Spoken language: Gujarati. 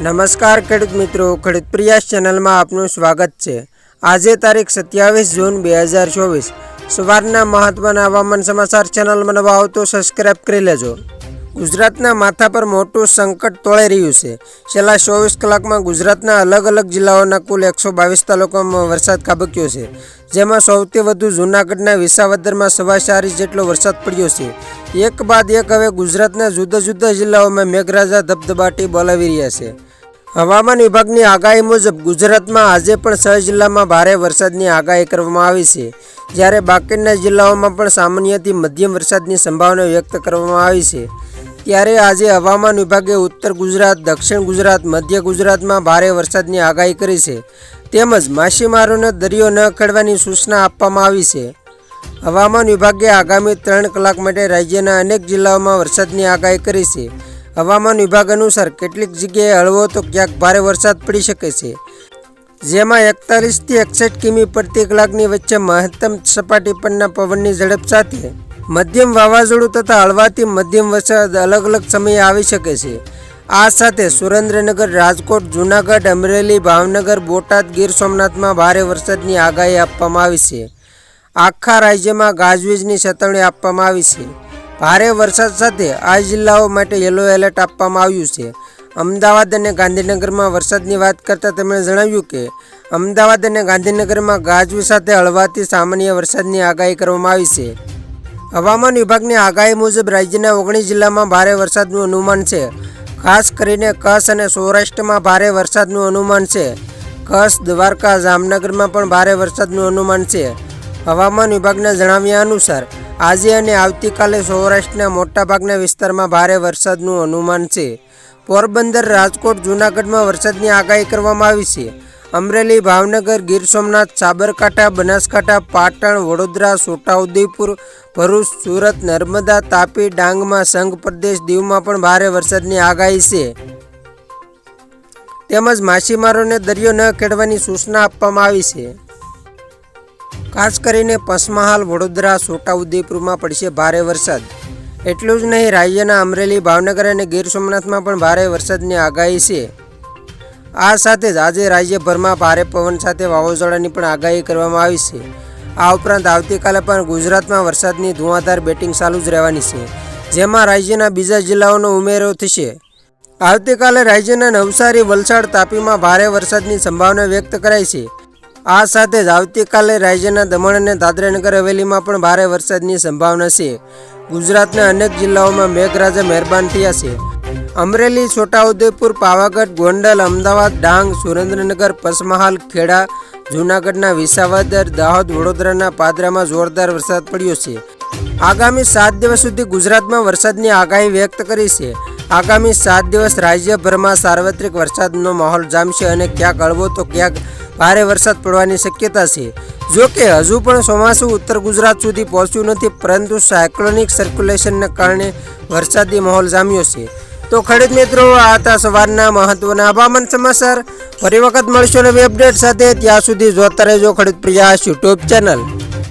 નમસ્કાર ખેડૂત મિત્રો, ખેડૂત પ્રિયાસ ચેનલમાં આપનું સ્વાગત છે. આજે તારીખ સત્યાવીસ જૂન બે હજાર ચોવીસ. સવારના મહત્વના હવામાન સમાચાર ચેનલમાં નવા આવતો સબસ્ક્રાઈબ કરી લેજો. ગુજરાતના માથા પર મોટું સંકટ તોળાઈ રહ્યું છે. છેલ્લા ચોવીસ કલાકમાં ગુજરાતના અલગ અલગ જિલ્લાઓના કુલ એકસો બાવીસ તાલુકામાં વરસાદ ખાબક્યો છે. જેમાં સૌથી વધુ જૂનાગઢના વિસાવદરમાં સવા ચાર ઇંચ જેટલો વરસાદ પડ્યો છે. એક બાદ એક હવે ગુજરાતના જુદા જુદા જિલ્લાઓમાં મેઘરાજા ધબધબાટી બોલાવી રહ્યા છે. હવામાન વિભાગની આગાહી મુજબ ગુજરાતમાં આજે પણ છ જિલ્લામાં ભારે વરસાદની આગાહી કરવામાં આવી છે. જ્યારે બાકીના જિલ્લાઓમાં પણ સામાન્યથી મધ્યમ વરસાદની સંભાવના વ્યક્ત કરવામાં આવી છે. ત્યારે આજે હવામાન વિભાગે ઉત્તર ગુજરાત, દક્ષિણ ગુજરાત, મધ્ય ગુજરાતમાં ભારે વરસાદની આગાહી કરી છે. તેમજ માછીમારોને દરિયો ન ખેડવાની સૂચના આપવામાં આવી છે. હવામાન વિભાગે આગામી ત્રણ કલાક માટે રાજ્યના અનેક જિલ્લાઓમાં વરસાદની આગાહી કરી છે. હવામાન વિભાગ અનુસાર કેટલીક જગ્યાએ હળવો તો ક્યાંક ભારે વરસાદ પડી શકે છે. જેમાં એકતાલીસથી એકસઠ કિમી પ્રતિ કલાકની વચ્ચે મહત્તમ સપાટી પરના પવનની ઝડપ સાથે મધ્યમ વાવાઝોડું તથા હળવાથી મધ્યમ વરસાદ અલગ અલગ સમયે આવી શકે છે. આ સાથે સુરેન્દ્રનગર, રાજકોટ, જૂનાગઢ, અમરેલી, ભાવનગર, બોટાદ, ગીર સોમનાથમાં ભારે વરસાદની આગાહી આપવામાં આવી છે. આખા રાજ્યમાં ગાજવીજની ચેતવણી આપવામાં આવી છે. ભારે વરસાદ સાથે આ જિલ્લાઓ માટે યલો એલર્ટ આપવામાં આવ્યું છે. અમદાવાદ અને ગાંધીનગરમાં વરસાદની વાત કરતાં તેમણે જણાવ્યું કે, અમદાવાદ અને ગાંધીનગરમાં ગાજવી સાથે હળવાથી સામાન્ય વરસાદની આગાહી કરવામાં આવી છે. હવામાન વિભાગની આગાહી મુજબ રાજ્યના ઓગણીસ જિલ્લામાં ભારે વરસાદનું અનુમાન છે. ખાસ કરીને કચ્છ અને સૌરાષ્ટ્રમાં ભારે વરસાદનું અનુમાન છે. કચ્છ, દ્વારકા, જામનગરમાં પણ ભારે વરસાદનું અનુમાન છે. હવામાન વિભાગના જણાવ્યા અનુસાર આજે અને આવતીકાલે સૌરાષ્ટ્રના મોટાભાગના વિસ્તારમાં ભારે વરસાદનું અનુમાન છે. પોરબંદર, રાજકોટ, જૂનાગઢમાં વરસાદની આગાહી કરવામાં આવી છે. અમરેલી, ભાવનગર, ગીર સોમનાથ, સાબરકાંઠા, બનાસકાંઠા, પાટણ, વડોદરા, છોટાઉદેપુર, ભરૂચ, સુરત, નર્મદા, તાપી, ડાંગમાં, સંઘ પ્રદેશ દીવમાં પણ ભારે વરસાદની આગાહી છે. તેમજ માછીમારોને દરિયો ન ખેડવાની સૂચના આપવામાં આવી છે. ખાસ કરીને પંચમહાલ વડોદરા છોટાઉદેપુરમાં પડશે ભારે વરસાદ. એટલું જ નહીં, રાજ્યના અમરેલી, ભાવનગર અને ગીર સોમનાથમાં પણ ભારે વરસાદની આગાહી છે. આ સાથે જ આજે રાજ્યભરમાં ભારે પવન સાથે વાવાઝોડાની પણ આગાહી કરવામાં આવી છે. આ ઉપરાંત આવતીકાલે પણ ગુજરાતમાં વરસાદની ધુઆધાર બેટિંગ ચાલુ જ રહેવાની છે, જેમાં રાજ્યના બીજા જિલ્લાઓનો ઉમેરો થશે. આવતીકાલે રાજ્યના નવસારી, વલસાડ તાપીમાં ભારે વરસાદની સંભાવના વ્યક્ત કરાઈ છે. આ સાથે જ આવતીકાલે રાજ્યના દમણ અને દાદરાનગર હવેલીમાં પણ ભારે વરસાદની સંભાવના છે. ગુજરાતના અનેક જિલ્લાઓમાં મેઘરાજા મહેરબાન થયા છે. અમરેલી, છોટાઉદેપુર, પાવાગઢ, ગોંડલ, અમદાવાદ, ડાંગ, સુરેન્દ્રનગર, પસમહાલ, ખેડા, જૂનાગઢના વિસાવદર, દાહોદ, વડોદરાના પાદરામાં જોરદાર વરસાદ પડ્યો છે. આગામી સાત દિવસ સુધી ગુજરાતમાં વરસાદની આગાહી વ્યક્ત કરી છે. આગામી સાત દિવસ રાજ્યભરમાં સાર્વત્રિક વરસાદનો માહોલ જામશે અને ક્યાંક હળવો તો ક્યાંક ભારે વરસાદ પડવાની શક્યતા છે. જો કે, હજુ પણ ચોમાસું ઉત્તર ગુજરાત સુધી પહોંચ્યું નથી, પરંતુ સાયક્લોનિક સર્ક્યુલેશનને કારણે વરસાદી માહોલ જામ્યો છે. તો ખરીદ મિત્રો, આ હતા સવારના મહત્વના હવામાન સમાચાર. ફરી વખત મળશો નવી અપડેટ સાથે. ત્યાં સુધી જોતા રહેજો ખેડૂત પ્રયાસ યુટ્યુબ ચેનલ.